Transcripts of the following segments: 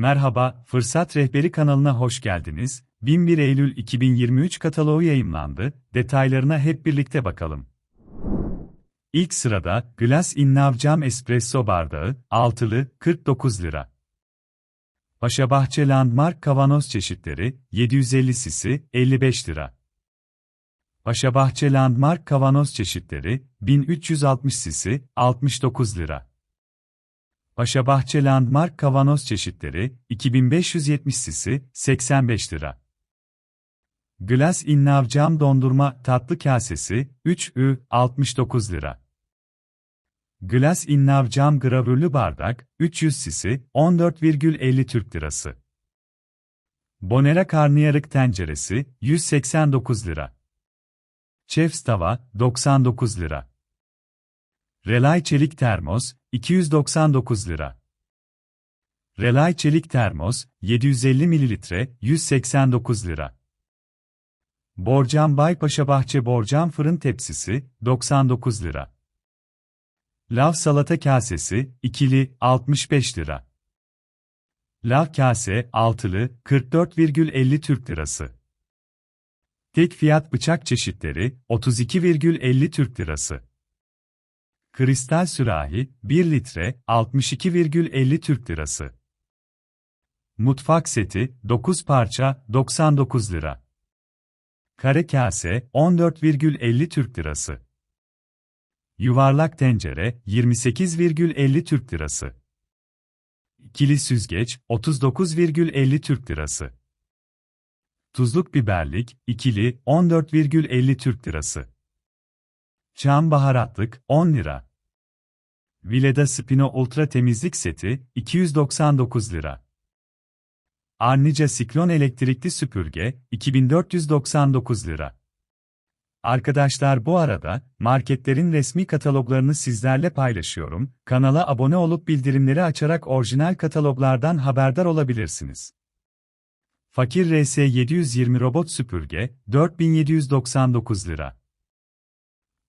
Merhaba, Fırsat Rehberi kanalına hoş geldiniz. 11 Eylül 2023 kataloğu yayımlandı. Detaylarına hep birlikte bakalım. İlk sırada Glass Innav Cam Espresso bardağı, altılı, 49 lira. Paşabahçe Landmark kavanoz çeşitleri, 750 cc, 55 lira. Paşabahçe Landmark kavanoz çeşitleri, 1360 cc, 69 lira. Paşabahçe Landmark kavanoz çeşitleri, 2570 cc, 85 lira. Glass Innav cam dondurma tatlı kasesi, 3Ü, 69 lira. Glass Innav cam gravürlü bardak, 300 cc, 14,50 Türk lirası. Bonera karnıyarık tenceresi, 189 lira. Chef's tava, 99 lira. Relay çelik termos, 299 lira. Relay çelik termos, 750 ml, 189 lira. Borcam Baypaşa Bahçe Borcam fırın tepsisi, 99 lira. Lav salata kasesi, ikili, 65 lira. Lav kase, altılı, 44,50 Türk lirası. Tek fiyat bıçak çeşitleri, 32,50 Türk lirası. Kristal sürahi, 1 litre, 62,50 Türk lirası. Mutfak seti, 9 parça, 99 lira. Kare kase, 14,50 Türk lirası. Yuvarlak tencere, 28,50 Türk lirası. İkili süzgeç, 39,50 Türk lirası. Tuzluk biberlik, ikili, 14,50 Türk lirası. Çam baharatlık, 10 lira. Vileda Spino Ultra temizlik seti, 299 lira. Arnica Siklon elektrikli süpürge, 2499 lira. Arkadaşlar bu arada, marketlerin resmi kataloglarını sizlerle paylaşıyorum, kanala abone olup bildirimleri açarak orijinal kataloglardan haberdar olabilirsiniz. Fakir RS 720 robot süpürge, 4799 lira.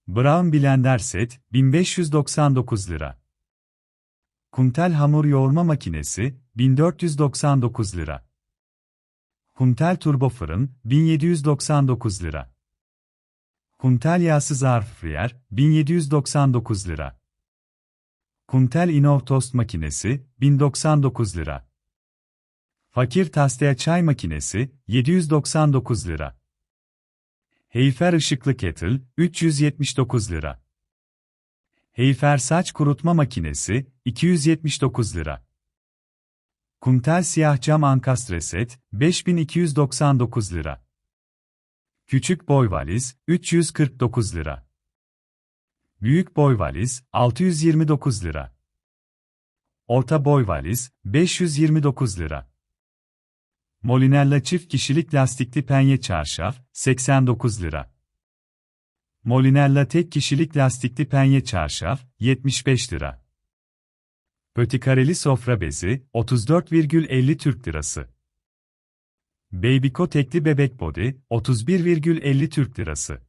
Brown Blender set, 1599 lira. Kuntel hamur yoğurma makinesi, 1499 lira. Kuntel turbo fırın, 1799 lira. Kuntel yağsız zarfriyer, 1799 lira. Kuntel Innov tost makinesi, 1099 lira. Fakir Tastea çay makinesi, 799 lira. Heyfer ışıklı kettle, 379 lira. Heyfer saç kurutma makinesi, 279 lira. Kuntel siyah cam ankastre set, 5299 lira. Küçük boy valiz, 349 lira. Büyük boy valiz, 629 lira. Orta boy valiz, 529 lira. Molinella çift kişilik lastikli penye çarşaf, 89 lira. Molinella tek kişilik lastikli penye çarşaf, 75 lira. Pötikareli sofra bezi, 34,50 Türk lirası. Babyco tekli bebek body, 31,50 Türk lirası.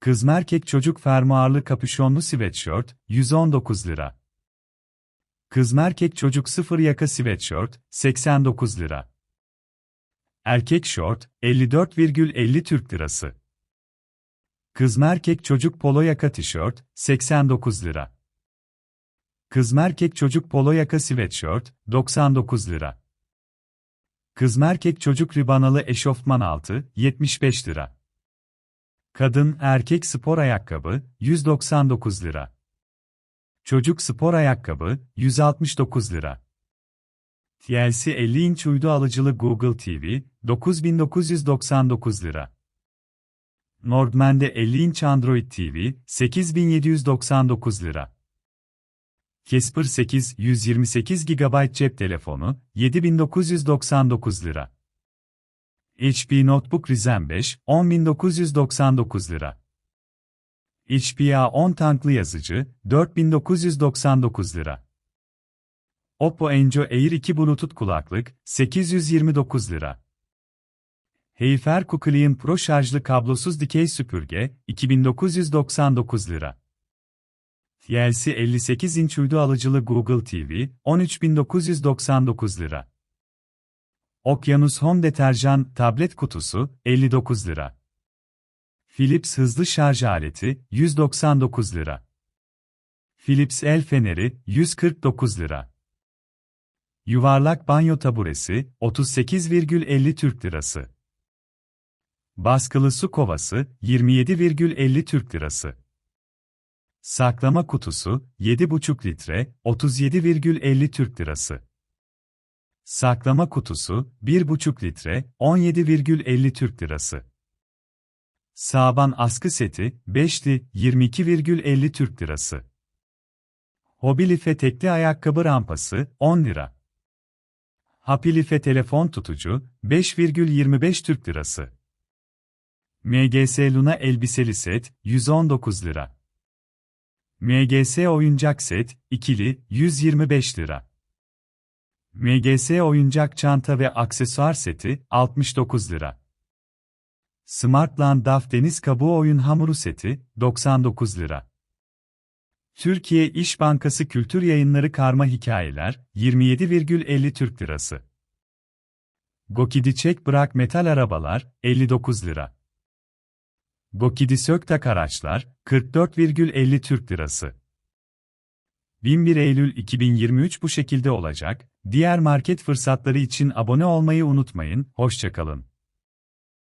Kız erkek çocuk fermuarlı kapüşonlu sweatshirt, 119 lira. Kız erkek çocuk sıfır yaka sweatshirt, 89 lira. Erkek şort, 54,50 Türk lirası. Kız erkek çocuk polo yaka tişört, 89 lira. Kız erkek çocuk polo yaka sweatshirt, 99 lira. Kız erkek çocuk ribanalı eşofman altı, 75 lira. Kadın erkek spor ayakkabı, 199 lira. Çocuk spor ayakkabı, 169 lira. TLC 50 inç uydu alıcılı Google TV, 9999 lira. Nordman'de 50 inç Android TV, 8799 lira. Casper 8 128 GB cep telefonu, 7999 lira. HP Notebook Ryzen 5, 10999 lira. HP A10 tanklı yazıcı, 4999 lira. Oppo Enco Air 2 Bluetooth kulaklık, 829 lira. Heyfer Kuclean Pro şarjlı kablosuz dikey süpürge, 2999 lira. TLC 58 inç uydu alıcılı Google TV, 13.999 lira. Okyanus Home Deterjan tablet kutusu, 59 lira. Philips hızlı şarj aleti, 199 lira. Philips el feneri, 149 lira. Yuvarlak banyo taburesi, 38,50 Türk lirası. Baskılı su kovası, 27,50 Türk lirası. Saklama kutusu, 7,5 litre, 37,50 Türk lirası. Saklama kutusu, 1,5 litre, 17,50 Türk lirası. Saban askı seti, 5'li, 22,50 Türk lirası. Hobilife tekli ayakkabı rampası, 10 lira. Hapilife telefon tutucu, 5,25 Türk lirası. MGS Luna elbiseli set, 119 lira. MGS oyuncak set, ikili, 125 lira. MGS oyuncak çanta ve aksesuar seti, 69 lira. Smartland DAF deniz kabuğu oyun hamuru seti, 99 lira. Türkiye İş Bankası Kültür Yayınları Karma Hikayeler, 27,50 Türk Lirası. Gokidi Çek Bırak Metal Arabalar, 59 lira. Gokidi Söktak Araçlar, 44,50 Türk Lirası. 11 Eylül 2023 bu şekilde olacak. Diğer market fırsatları için abone olmayı unutmayın. Hoşçakalın.